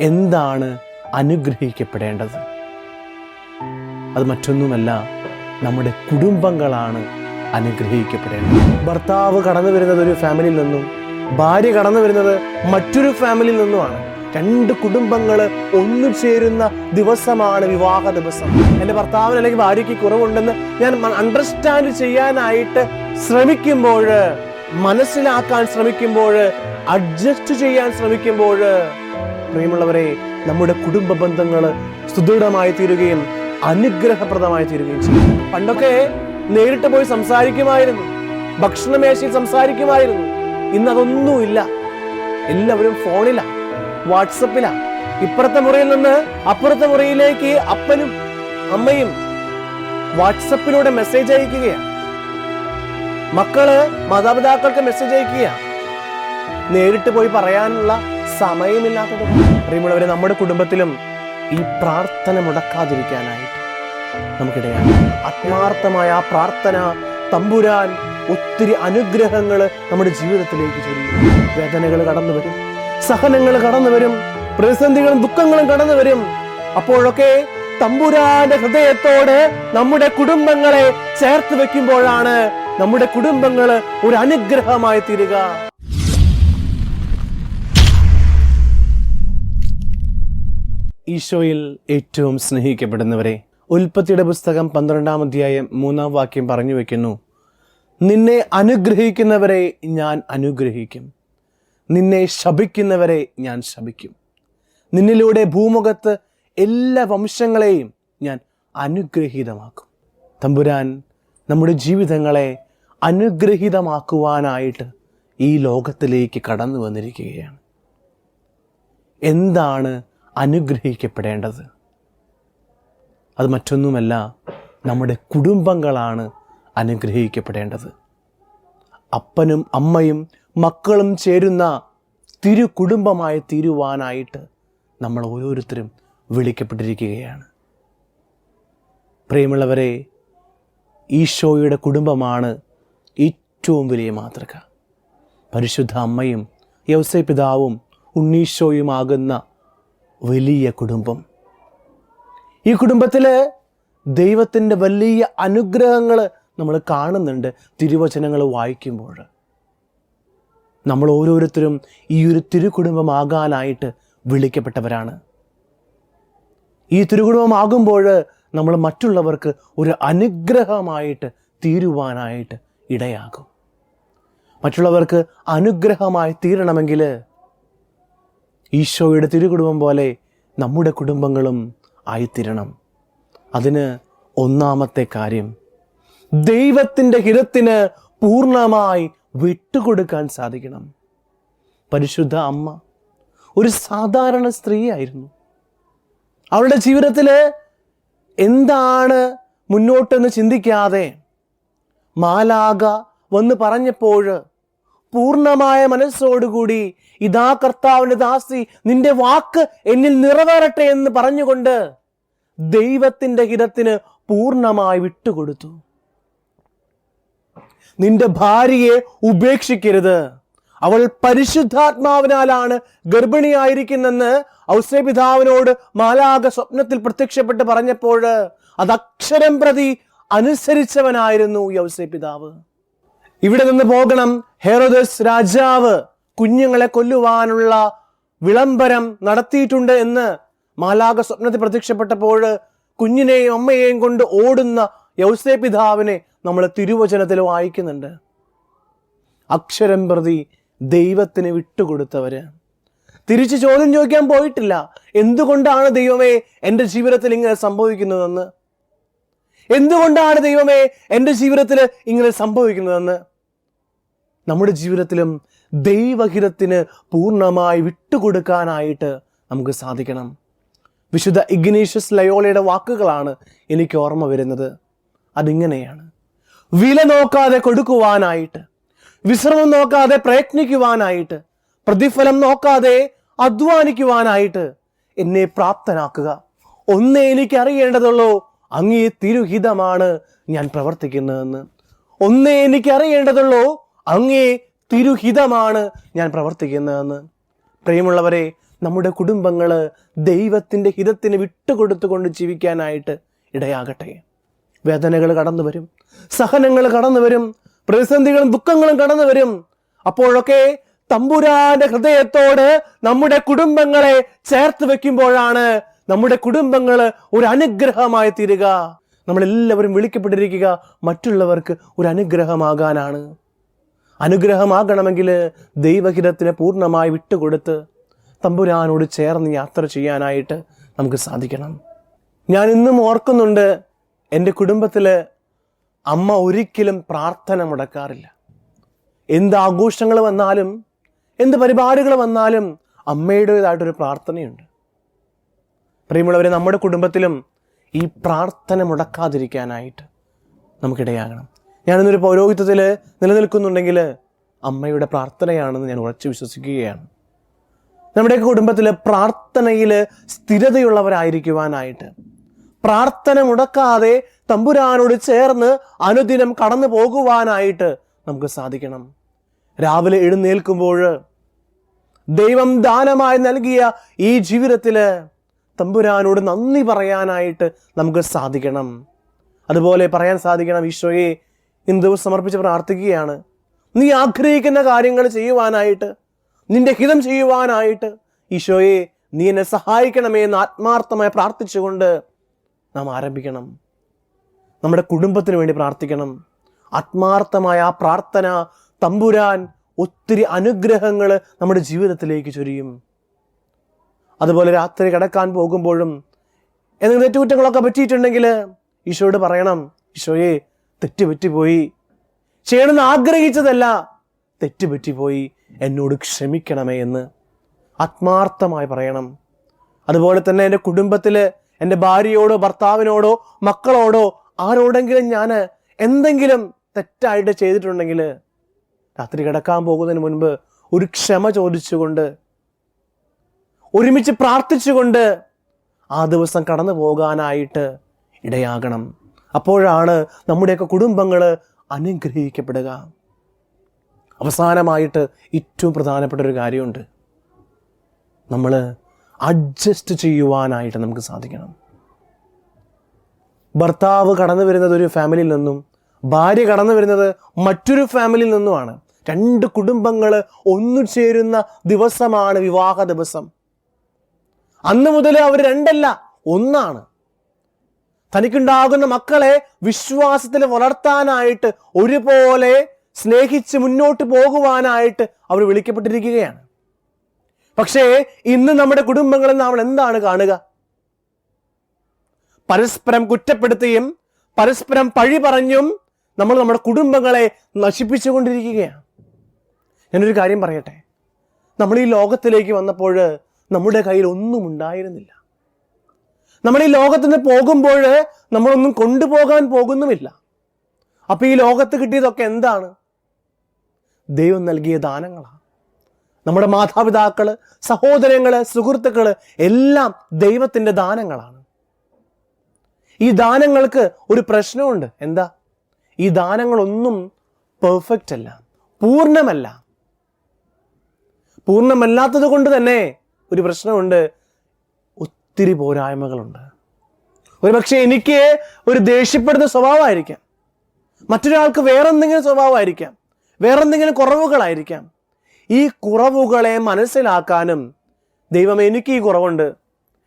എന്താണ് അനുഗ്രഹിക്കപ്പെടേണ്ടത്? അത് മറ്റൊന്നുമല്ല നമ്മുടെ കുടുംബങ്ങളാണ് അനുഗ്രഹിക്കപ്പെടേണ്ടത്. ഭർത്താവ് കടന്നു വരുന്നത് ഒരു ഫാമിലിയിൽ നിന്നും ഭാര്യ കടന്നു വരുന്നത് മറ്റൊരു ഫാമിലിയിൽ നിന്നുമാണ്. രണ്ട് കുടുംബങ്ങൾ ഒന്നു ചേരുന്ന ദിവസമാണ് വിവാഹ ദിവസം. എന്റെ ഭർത്താവിന് അല്ലെങ്കിൽ ഭാര്യയ്ക്ക് കുറവുണ്ടെന്ന് ഞാൻ അണ്ടർസ്റ്റാൻഡ് ചെയ്യാനായിട്ട് ശ്രമിക്കുമ്പോൾ മനസ്സിലാക്കാൻ ശ്രമിക്കുമ്പോൾ അഡ്ജസ്റ്റ് ചെയ്യാൻ ശ്രമിക്കുമ്പോൾ പ്രിയമുള്ളവരെ നമ്മുടെ കുടുംബ ബന്ധങ്ങൾ സുദൃഢമായി തീരുകയും അനുഗ്രഹപ്രദമായി തീരുകയും ചെയ്യും. പണ്ടൊക്കെ നേരിട്ട് പോയി സംസാരിക്കുമായിരുന്നു. ഭക്ഷണമേശയിൽ സംസാരിക്കുമായിരുന്നു. ഇന്ന് അതൊന്നുമില്ല എല്ലാവരും ഫോണിലാ വാട്സപ്പിലാ. ഇപ്പുറത്തെ മുറിയിൽ നിന്ന് അപ്പുറത്തെ മുറിയിലേക്ക് അപ്പനും അമ്മയും വാട്സപ്പിലൂടെ മെസ്സേജ് അയക്കുകയാണ് മക്കൾ മാതാപിതാക്കൾക്ക് മെസ്സേജ് അയക്കുകയാണ് നേരിട്ട് പോയി പറയാനുള്ള സമയമില്ലാത്തത് പ്രിയമുള്ളവരെ നമ്മുടെ കുടുംബത്തിലും ഈ പ്രാർത്ഥന മുടക്കാതിരിക്കാനായിട്ട് നമുക്കിടയാണ് ആത്മാർത്ഥമായ ആ പ്രാർത്ഥന തമ്പുരാൻ ഒത്തിരി അനുഗ്രഹങ്ങൾ നമ്മുടെ ജീവിതത്തിലേക്ക് ചൊല്ലി. വേദനകൾ കടന്നു വരും സഹനങ്ങൾ കടന്നു വരും പ്രതിസന്ധികളും ദുഃഖങ്ങളും കടന്നു വരും. അപ്പോഴൊക്കെ തമ്പുരാന്റെ ഹൃദയത്തോട് നമ്മുടെ കുടുംബങ്ങളെ ചേർത്ത് വെക്കുമ്പോഴാണ് നമ്മുടെ കുടുംബങ്ങൾ ഒരു അനുഗ്രഹമായി തീരുക. ഈശോയിൽ ഏറ്റവും സ്നേഹിക്കപ്പെടുന്നവരെ ഉൽപ്പത്തിയുടെ പുസ്തകം പന്ത്രണ്ടാം അധ്യായം മൂന്നാം വാക്യം പറഞ്ഞു വയ്ക്കുന്നു നിന്നെ അനുഗ്രഹിക്കുന്നവരെ ഞാൻ അനുഗ്രഹിക്കും. നിന്നെ ശപിക്കുന്നവരെ ഞാൻ ശപിക്കും. നിന്നിലൂടെ ഭൂമുഖത്ത് എല്ലാ വംശങ്ങളെയും ഞാൻ അനുഗ്രഹീതമാക്കും. തമ്പുരാൻ നമ്മുടെ ജീവിതങ്ങളെ അനുഗ്രഹീതമാക്കുവാനായിട്ട് ഈ ലോകത്തിലേക്ക് കടന്നു വന്നിരിക്കുകയാണ്. എന്താണ് അനുഗ്രഹിക്കപ്പെടേണ്ടത്. അത് മറ്റൊന്നുമല്ല നമ്മുടെ കുടുംബങ്ങളാണ് അനുഗ്രഹിക്കപ്പെടേണ്ടത്. അപ്പനും അമ്മയും മക്കളും ചേരുന്ന തിരു കുടുംബമായി തീരുവാനായിട്ട് നമ്മൾ ഓരോരുത്തരും വിളിക്കപ്പെട്ടിരിക്കുകയാണ്. പ്രിയമുള്ളവരെ ഈശോയുടെ കുടുംബമാണ് ഏറ്റവും വലിയ മാതൃക. പരിശുദ്ധ അമ്മയും യവസ പിതാവും ഉണ്ണീശോയുമാകുന്ന വലിയ കുടുംബം. ഈ കുടുംബത്തിൽ ദൈവത്തിന്റെ വലിയ അനുഗ്രഹങ്ങൾ നമ്മൾ കാണുന്നുണ്ട് തിരുവചനങ്ങൾ വായിക്കുമ്പോൾ. നമ്മൾ ഓരോരുത്തരും ഈ ഒരു തിരുകുടുംബമാകാനായിട്ട് വിളിക്കപ്പെട്ടവരാണ്. ഈ തിരുകുടുംബമാകുമ്പോൾ നമ്മൾ മറ്റുള്ളവർക്ക് ഒരു അനുഗ്രഹമായിട്ട് തീരുവാനായിട്ട് ഇടയാകും. മറ്റുള്ളവർക്ക് അനുഗ്രഹമായി തീരണമെങ്കിൽ ഈശോയുടെ തിരുകുടുംബം പോലെ നമ്മുടെ കുടുംബങ്ങളും ആയിത്തീരണം. അതിന് ഒന്നാമത്തെ കാര്യം ദൈവത്തിന്റെ ഹിതത്തിന് പൂർണമായി വിട്ടുകൊടുക്കാൻ സാധിക്കണം. പരിശുദ്ധ അമ്മ ഒരു സാധാരണ സ്ത്രീയായിരുന്നു. അവളുടെ ജീവിതത്തിൽ എന്താണ് മുന്നോട്ടെന്ന് ചിന്തിക്കാതെ മാലാക വന്ന് പറഞ്ഞപ്പോൾ പൂർണമായ മനസ്സോടുകൂടി ഇതാ കർത്താവിന്റെ ദാസി നിന്റെ വാക്ക് എന്നിൽ നിറവേറട്ടെ എന്ന് പറഞ്ഞുകൊണ്ട് ദൈവത്തിന്റെ ഹിതത്തിന് പൂർണമായി വിട്ടുകൊടുത്തു. നിന്റെ ഭാര്യയെ ഉപേക്ഷിക്കരുത്. അവൾ പരിശുദ്ധാത്മാവിനാലാണ് ഗർഭിണിയായിരിക്കുന്നെന്ന് ഔസേപിതാവിനോട് മാലാക സ്വപ്നത്തിൽ പ്രത്യക്ഷപ്പെട്ട് പറഞ്ഞപ്പോൾ അത് അക്ഷരം പ്രതി അനുസരിച്ചവനായിരുന്നു യൗസേ പിതാവ് ഇവിടെ നിന്ന് പോകണം. ഹെറോദസ് രാജാവ് കുഞ്ഞുങ്ങളെ കൊല്ലുവാനുള്ള വിളംബരം നടത്തിയിട്ടുണ്ട് എന്ന് മാലാക സ്വപ്നത്തിൽ പ്രത്യക്ഷപ്പെട്ടപ്പോൾ കുഞ്ഞിനെയും അമ്മയെയും കൊണ്ട് ഓടുന്ന യൗസേ പിതാവിനെ നമ്മൾ തിരുവചനത്തിൽ വായിക്കുന്നുണ്ട്. അക്ഷരം പ്രതി ദൈവത്തിന് വിട്ടുകൊടുത്തവര്. തിരിച്ച് ചോദ്യം ചോദിക്കാൻ പോയിട്ടില്ല. എന്തുകൊണ്ടാണ് ദൈവമേ എന്റെ ജീവിതത്തിൽ ഇങ്ങനെ സംഭവിക്കുന്നതെന്ന്? എന്തുകൊണ്ടാണ് ദൈവമേ എന്റെ ജീവിതത്തിൽ ഇങ്ങനെ സംഭവിക്കുന്നതെന്ന്? നമ്മുടെ ജീവിതത്തിലും ദൈവഹിതത്തിന് പൂർണമായി വിട്ടുകൊടുക്കാനായിട്ട് നമുക്ക് സാധിക്കണം. വിശുദ്ധ ഇഗ്നീഷ്യസ് ലയോളയുടെ വാക്കുകളാണ് എനിക്ക് ഓർമ്മ വരുന്നത്. അതിങ്ങനെയാണ്. വില നോക്കാതെ കൊടുക്കുവാനായിട്ട് വിശ്രമം നോക്കാതെ പ്രയത്നിക്കുവാനായിട്ട് പ്രതിഫലം നോക്കാതെ അധ്വാനിക്കുവാനായിട്ട് എന്നെ പ്രാപ്തനാക്കുക. ഒന്നേ എനിക്ക് അറിയേണ്ടതുള്ളൂ അങ്ങേ തിരുഹിതമാണ് ഞാൻ പ്രവർത്തിക്കുന്നതെന്ന്. ഒന്നേ എനിക്ക് അറിയേണ്ടതുള്ളൂ അങ്ങേ തിരുഹിതമാണ് ഞാൻ പ്രവർത്തിക്കുന്നതെന്ന്. പ്രിയമുള്ളവരെ നമ്മുടെ കുടുംബങ്ങൾ ദൈവത്തിന്റെ ഹിതത്തിന് വിട്ടുകൊടുത്തുകൊണ്ട് ജീവിക്കാനായിട്ട് ഇടയാകട്ടെ. വേദനകൾ കടന്നു വരും സഹനങ്ങൾ കടന്നു വരും പ്രതിസന്ധികളും ദുഃഖങ്ങളും കടന്നു വരും. അപ്പോഴൊക്കെ തമ്പുരാന്റെ ഹൃദയത്തോട് നമ്മുടെ കുടുംബങ്ങളെ ചേർത്ത് വെക്കുമ്പോഴാണ് നമ്മുടെ കുടുംബങ്ങൾ ഒരു അനുഗ്രഹമായി തീരുക. നമ്മളെല്ലാവരും വിളിക്കപ്പെട്ടിരിക്കുക മറ്റുള്ളവർക്ക് ഒരു അനുഗ്രഹമാകാനാണ്. അനുഗ്രഹമാകണമെങ്കിൽ ദൈവഹിതത്തിന് പൂർണമായി വിട്ടുകൊടുത്ത് തമ്പുരാനോട് ചേർന്ന് യാത്ര ചെയ്യാനായിട്ട് നമുക്ക് സാധിക്കണം. ഞാൻ ഇന്നും ഓർക്കുന്നുണ്ട് എന്റെ കുടുംബത്തിൽ അമ്മ ഒരിക്കലും പ്രാർത്ഥന മുടക്കാറില്ല. എന്ത് ആഘോഷങ്ങൾ വന്നാലും എന്ത് പരിപാടികൾ വന്നാലും അമ്മയുടേതായിട്ടൊരു പ്രാർത്ഥനയുണ്ട്. പ്രിയമുള്ളവരെ നമ്മുടെ കുടുംബത്തിലും ഈ പ്രാർത്ഥന മുടക്കാതിരിക്കാനായിട്ട് നമുക്കിടയാകണം. ഞാനിന്നൊരു പൗരോഹിത്യത്തിൽ നിലനിൽക്കുന്നുണ്ടെങ്കിൽ അമ്മയുടെ പ്രാർത്ഥനയാണെന്ന് ഞാൻ ഉറച്ചു വിശ്വസിക്കുകയാണ്. നമ്മുടെ കുടുംബത്തിൽ പ്രാർത്ഥനയിൽ സ്ഥിരതയുള്ളവരായിരിക്കുവാനായിട്ട് പ്രാർത്ഥന മുടക്കാതെ തമ്പുരാനോട് ചേർന്ന് അനുദിനം കടന്നു പോകുവാനായിട്ട് നമുക്ക് സാധിക്കണം. രാവിലെ എഴുന്നേൽക്കുമ്പോൾ ദൈവം ദാനമായി നൽകിയ ഈ ജീവിതത്തിൽ തമ്പുരാനോട് നന്ദി പറയാനായിട്ട് നമുക്ക് സാധിക്കണം. അതുപോലെ പറയാൻ സാധിക്കണം ഈശോയെ ഇന്ന് സമർപ്പിച്ച് പ്രാർത്ഥിക്കുകയാണ്. നീ ആഗ്രഹിക്കുന്ന കാര്യങ്ങൾ ചെയ്യുവാനായിട്ട് നിന്റെ ഹിതം ചെയ്യുവാനായിട്ട് ഈശോയെ നീ എന്നെ സഹായിക്കണമേ എന്ന് ആത്മാർത്ഥമായി പ്രാർത്ഥിച്ചുകൊണ്ട് നാം ആരംഭിക്കണം. നമ്മുടെ കുടുംബത്തിന് വേണ്ടി പ്രാർത്ഥിക്കണം. ആത്മാർത്ഥമായ ആ പ്രാർത്ഥന തമ്പുരാൻ ഒത്തിരി അനുഗ്രഹങ്ങൾ നമ്മുടെ ജീവിതത്തിലേക്ക് ചൊരിയും. അതുപോലെ രാത്രി കിടക്കാൻ പോകുമ്പോഴും എന്തെങ്കിലും തെറ്റുകുറ്റങ്ങളൊക്കെ പറ്റിയിട്ടുണ്ടെങ്കിൽ ഈശോയോട് പറയണം ഈശോയെ തെറ്റ് പറ്റിപ്പോയി ചെയ്യണമെന്ന് ആഗ്രഹിച്ചതല്ല തെറ്റുപറ്റിപ്പോയി. എന്നോട് ക്ഷമിക്കണമേ എന്ന് ആത്മാർത്ഥമായി പറയണം. അതുപോലെ തന്നെ എന്റെ കുടുംബത്തിൽ എന്റെ ഭാര്യയോടോ ഭർത്താവിനോടോ മക്കളോടോ ആരോടെങ്കിലും ഞാൻ എന്തെങ്കിലും തെറ്റായിട്ട് ചെയ്തിട്ടുണ്ടെങ്കിൽ രാത്രി കിടക്കാൻ പോകുന്നതിന് മുൻപ് ഒരു ക്ഷമ ചോദിച്ചുകൊണ്ട് ഒരുമിച്ച് പ്രാർത്ഥിച്ചുകൊണ്ട് ആ ദിവസം കടന്നു പോകാനായിട്ട് ഇടയാകണം. അപ്പോഴാണ് നമ്മുടെയൊക്കെ കുടുംബങ്ങൾ അനുഗ്രഹിക്കപ്പെടുക. അവസാനമായിട്ട് ഏറ്റവും പ്രധാനപ്പെട്ട ഒരു കാര്യമുണ്ട്. നമ്മൾ അഡ്ജസ്റ്റ് ചെയ്യുവാനായിട്ട് നമുക്ക് സാധിക്കണം. ഭർത്താവ് കടന്നു വരുന്നത് ഒരു ഫാമിലിയിൽ നിന്നും ഭാര്യ കടന്നു വരുന്നത് മറ്റൊരു ഫാമിലിയിൽ നിന്നുമാണ്. രണ്ട് കുടുംബങ്ങൾ ഒന്നു ചേരുന്ന ദിവസമാണ് വിവാഹ ദിവസം. അന്ന് മുതൽ അവർ രണ്ടല്ല ഒന്നാണ്. തനിക്കുണ്ടാകുന്ന മക്കളെ വിശ്വാസത്തിൽ വളർത്താനായിട്ട് ഒരുപോലെ സ്നേഹിച്ച് മുന്നോട്ട് പോകുവാനായിട്ട് അവർ വിളിക്കപ്പെട്ടിരിക്കുകയാണ്. പക്ഷേ ഇന്ന് നമ്മുടെ കുടുംബങ്ങളിൽ നമ്മൾ എന്താണ് കാണുക? പരസ്പരം കുറ്റപ്പെടുത്തിയും പരസ്പരം പഴി പറഞ്ഞും നമ്മൾ നമ്മുടെ കുടുംബങ്ങളെ നശിപ്പിച്ചുകൊണ്ടിരിക്കുകയാണ്. ഞാനൊരു കാര്യം പറയട്ടെ? നമ്മൾ ഈ ലോകത്തിലേക്ക് വന്നപ്പോൾ നമ്മുടെ കയ്യിൽ ഒന്നും ഉണ്ടായിരുന്നില്ല. നമ്മൾ ഈ ലോകത്ത് നിന്ന് പോകുമ്പോൾ നമ്മളൊന്നും കൊണ്ടുപോകാൻ പോകുന്നുമില്ല. അപ്പോൾ ഈ ലോകത്ത് കിട്ടിയതൊക്കെ എന്താണ്? ദൈവം നൽകിയ ദാനങ്ങളാണ് നമ്മുടെ മാതാപിതാക്കൾ സഹോദരങ്ങൾ സുഹൃത്തുക്കൾ എല്ലാം ദൈവത്തിന്റെ ദാനങ്ങളാണ്. ഈ ദാനങ്ങൾക്ക് ഒരു പ്രശ്നമുണ്ട്. എന്താ? ഈ ദാനങ്ങളൊന്നും പെർഫെക്റ്റ് അല്ല. പൂർണമല്ല. പൂർണമല്ലാത്തത് കൊണ്ട് തന്നെ ഒരു പ്രശ്നമുണ്ട്. ഒത്തിരി പോരായ്മകളുണ്ട്. ഒരു പക്ഷേ എനിക്ക് ഒരു ദേഷ്യപ്പെടുന്ന സ്വഭാവമായിരിക്കാം. മറ്റൊരാൾക്ക് വേറെന്തെങ്കിലും സ്വഭാവമായിരിക്കാം. വേറെന്തെങ്കിലും കുറവുകളായിരിക്കാം. ഈ കുറവുകളെ മനസ്സിലാക്കാനും ദൈവം എനിക്ക് ഈ കുറവുണ്ട്.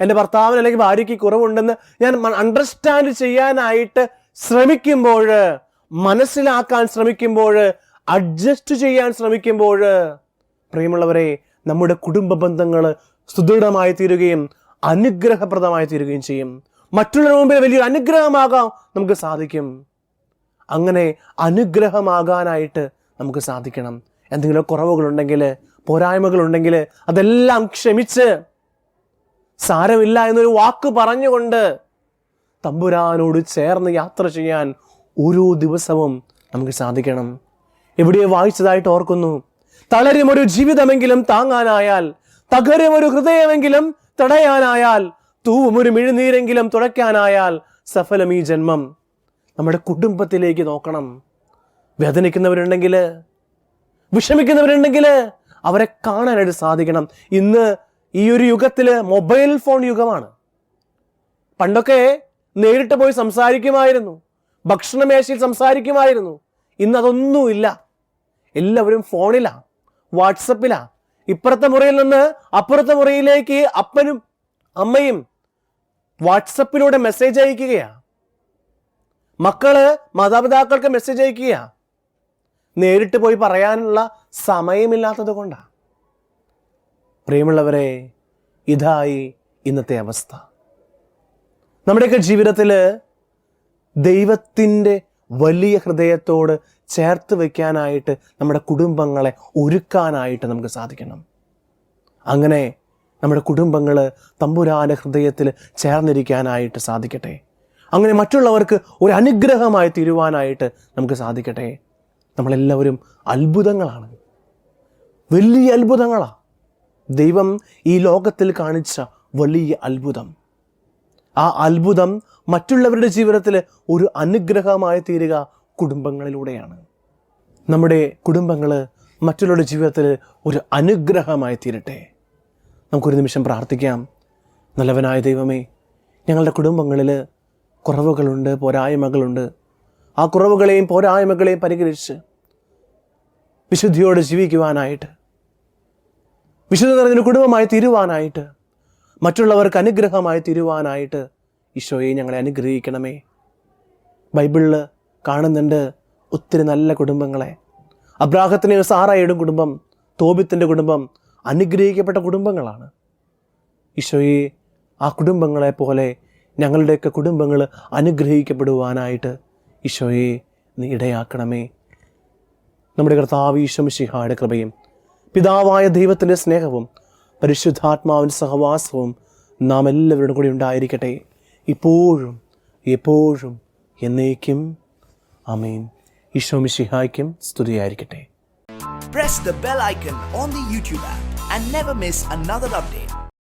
എന്റെ ഭർത്താവിന് അല്ലെങ്കിൽ ഭാര്യയ്ക്ക് ഈ കുറവുണ്ടെന്ന് ഞാൻ അണ്ടർസ്റ്റാൻഡ് ചെയ്യാനായിട്ട് ശ്രമിക്കുമ്പോൾ മനസ്സിലാക്കാൻ ശ്രമിക്കുമ്പോൾ അഡ്ജസ്റ്റ് ചെയ്യാൻ ശ്രമിക്കുമ്പോൾ പ്രിയമുള്ളവരെ നമ്മുടെ കുടുംബ ബന്ധങ്ങൾ സുദൃഢമായി തീരുകയും അനുഗ്രഹപ്രദമായി തീരുകയും ചെയ്യും. മറ്റുള്ളവരുടെ മുമ്പിൽ വലിയൊരു അനുഗ്രഹമാകാൻ നമുക്ക് സാധിക്കും. അങ്ങനെ അനുഗ്രഹമാകാനായിട്ട് നമുക്ക് സാധിക്കണം. എന്തെങ്കിലും കുറവുകളുണ്ടെങ്കിൽ പോരായ്മകളുണ്ടെങ്കിൽ അതെല്ലാം ക്ഷമിച്ച് സാരമില്ല എന്നൊരു വാക്ക് പറഞ്ഞുകൊണ്ട് തമ്പുരാനോട് ചേർന്ന് യാത്ര ചെയ്യാൻ ഓരോ ദിവസവും നമുക്ക് സാധിക്കണം. എവിടെ വായിച്ചതായിട്ട് ഓർക്കുന്നു? തളരും ഒരു ജീവിതമെങ്കിലും താങ്ങാനായാൽ തകരും ഒരു ഹൃദയമെങ്കിലും തടയാനായാൽ തൂവും ഒരു മിഴുനീരെങ്കിലും തുടയ്ക്കാനായാൽ സഫലം ഈ ജന്മം. നമ്മുടെ കുടുംബത്തിലേക്ക് നോക്കണം. വേദനിക്കുന്നവരുണ്ടെങ്കിൽ വിഷമിക്കുന്നവരുണ്ടെങ്കിൽ അവരെ കാണാനായിട്ട് സാധിക്കണം. ഇന്ന് ഈ ഒരു യുഗത്തിൽ മൊബൈൽ ഫോൺ യുഗമാണ്. പണ്ടൊക്കെ നേരിട്ട് പോയി സംസാരിക്കുമായിരുന്നു. ഭക്ഷണമേശയിൽ സംസാരിക്കുമായിരുന്നു. ഇന്ന് അതൊന്നുമില്ല. എല്ലാവരും ഫോണിലാണ് വാട്സപ്പിലാ ഇപ്പുറത്തെ മുറിയിൽ നിന്ന് അപ്പുറത്തെ മുറിയിലേക്ക് അപ്പനും അമ്മയും വാട്സപ്പിലൂടെ മെസ്സേജ് അയക്കുകയാ. മക്കൾ മാതാപിതാക്കൾക്ക് മെസ്സേജ് അയക്കുക നേരിട്ട് പോയി പറയാനുള്ള സമയമില്ലാത്തത് കൊണ്ടാ. പ്രിയമുള്ളവരെ ഇതായി ഇന്നത്തെ അവസ്ഥ. നമ്മുടെയൊക്കെ ജീവിതത്തിൽ ദൈവത്തിന്റെ വലിയ ഹൃദയത്തോട് ചേർത്ത് വയ്ക്കാനായിട്ട് നമ്മുടെ കുടുംബങ്ങളെ ഒരുക്കാനായിട്ട് നമുക്ക് സാധിക്കണം. അങ്ങനെ നമ്മുടെ കുടുംബങ്ങൾ തമ്പുരാന ഹൃദയത്തിൽ ചേർന്നിരിക്കാനായിട്ട് സാധിക്കട്ടെ. അങ്ങനെ മറ്റുള്ളവർക്ക് ഒരു അനുഗ്രഹമായി തീരുവാനായിട്ട് നമുക്ക് സാധിക്കട്ടെ. നമ്മളെല്ലാവരും അത്ഭുതങ്ങളാണ്. വലിയ അത്ഭുതങ്ങളാണ് ദൈവം ഈ ലോകത്തിൽ കാണിച്ച വലിയ അത്ഭുതം. ആ അത്ഭുതം മറ്റുള്ളവരുടെ ജീവിതത്തിൽ ഒരു അനുഗ്രഹമായി തീരുക കുടുംബങ്ങളിലൂടെയാണ്. നമ്മുടെ കുടുംബങ്ങൾ മറ്റുള്ളവരുടെ ജീവിതത്തിൽ ഒരു അനുഗ്രഹമായി തീരട്ടെ നമുക്കൊരു നിമിഷം പ്രാർത്ഥിക്കാം. നല്ലവനായ ദൈവമേ ഞങ്ങളുടെ കുടുംബങ്ങളിൽ കുറവുകളുണ്ട് പോരായ്മകളുണ്ട്. ആ കുറവുകളെയും പോരായ്മകളെയും പരിഹരിച്ച് വിശുദ്ധിയോടെ ജീവിക്കുവാനായിട്ട് വിശുദ്ധ നിറഞ്ഞൊരു കുടുംബമായി തീരുവാനായിട്ട് മറ്റുള്ളവർക്ക് അനുഗ്രഹമായി തീരുവാനായിട്ട് ഈശോയെ ഞങ്ങളെ അനുഗ്രഹിക്കണമേ. ബൈബിളിൽ കാണുന്നുണ്ട് ഒത്തിരി നല്ല കുടുംബങ്ങളെ. അബ്രാഹത്തിന്റെയും സാറായിടും കുടുംബം തോബിത്തിന്റെ കുടുംബം അനുഗ്രഹിക്കപ്പെട്ട കുടുംബങ്ങളാണ്. ഈശോയെ ആ കുടുംബങ്ങളെ പോലെ ഞങ്ങളുടെയൊക്കെ കുടുംബങ്ങൾ അനുഗ്രഹിക്കപ്പെടുവാനായിട്ട് ഈശോയെ നീ ഇടയാക്കണമേ. നമ്മുടെ കർത്താവ് ഈശ്വമിഷിഹായുടെ കൃപയും പിതാവായ ദൈവത്തിന്റെ സ്നേഹവും പരിശുദ്ധാത്മാവിന്റെ സഹവാസവും നാം എല്ലാവരുടെ കൂടി ഉണ്ടായിരിക്കട്ടെ. ഇപ്പോഴും എപ്പോഴും എന്നേക്കും അമീൻ ഈശോമിഷിഹായ്ക്കും സ്തുതിയായിരിക്കട്ടെ Press the bell icon on the YouTube app and never miss another update.